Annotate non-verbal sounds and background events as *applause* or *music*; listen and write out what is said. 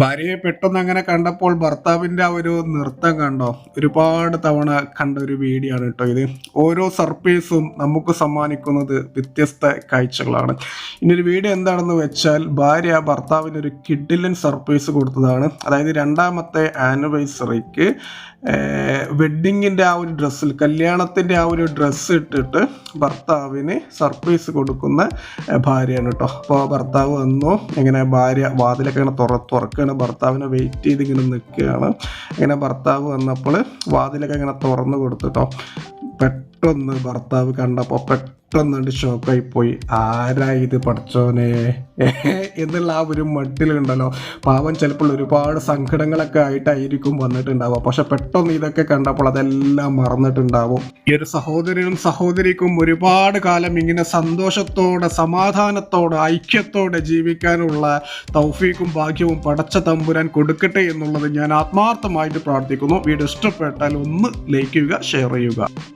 ഭാര്യയെ പെട്ടെന്ന് അങ്ങനെ കണ്ടപ്പോൾ ഭർത്താവിന്റെ ആ ഒരു നൃത്തം കണ്ടോ? ഒരുപാട് തവണ കണ്ട ഒരു വീഡിയോ ആണ് കേട്ടോ ഇത്. ഓരോ സർപ്രൈസും നമുക്ക് സമ്മാനിക്കുന്നത് വ്യത്യസ്ത കാഴ്ചകളാണ്. ഇനി ഒരു വീഡിയോ എന്താണെന്ന് വെച്ചാൽ ഭാര്യ ഭർത്താവിന് ഒരു കിഡിലൻ സർപ്രൈസ് കൊടുത്തതാണ്. അതായത് രണ്ടാമത്തെ ആനിവേഴ്സറിക്ക് വെഡ്ഡിങ്ങിന്റെ ആ ഒരു ഡ്രസ്സിൽ കല്യാണത്തിന്റെ ആ ഒരു ഡ്രസ്സ് ഇട്ടിട്ട് ഭർത്താവിന് സർപ്രൈസ് കൊടുക്കുന്ന ഭാര്യയാണ് കേട്ടോ. അപ്പോൾ ഭർത്താവ് വന്നു. എങ്ങനെ ഭാര്യ വാതിലൊക്കെ ഇങ്ങനെ തുറ തുറക്കുകയാണ് ഭർത്താവിനെ വെയിറ്റ് ചെയ്ത് ഇങ്ങനെ നിൽക്കുകയാണ്. ഇങ്ങനെ ഭർത്താവ് വന്നപ്പോൾ വാതിലൊക്കെ ഇങ്ങനെ തുറന്നു കേട്ടോ പെട്ടെന്ന് ഭർത്താവ് കണ്ടപ്പോൾ പെട്ടെന്ന് ഷോക്കായി പോയി ആരാ ഇത് പഠിച്ചോനെ? *laughs* എന്നുള്ള ആ ഒരു മട്ടിലുണ്ടല്ലോ പാവൻ ചിലപ്പോൾ ഒരുപാട് സങ്കടങ്ങളൊക്കെ ആയിട്ടായിരിക്കും വന്നിട്ടുണ്ടാവുക. പക്ഷെ പെട്ടെന്ന് ഇതൊക്കെ കണ്ടപ്പോൾ അതെല്ലാം മറന്നിട്ടുണ്ടാവും. ഈ ഒരു സഹോദരനും സഹോദരിക്കും ഒരുപാട് കാലം ഇങ്ങനെ സന്തോഷത്തോടെ സമാധാനത്തോടെ ഐക്യത്തോടെ ജീവിക്കാനുള്ള തൗഫീക്കും ഭാഗ്യവും പടച്ച തമ്പുരാൻ കൊടുക്കട്ടെ എന്നുള്ളത് ഞാൻ ആത്മാർത്ഥമായിട്ട് പ്രാർത്ഥിക്കുന്നു. വീഡിയോ ഇഷ്ടപ്പെട്ടാൽ ഒന്ന് ലൈക്ക് ചെയ്യുക ഷെയർ ചെയ്യുക.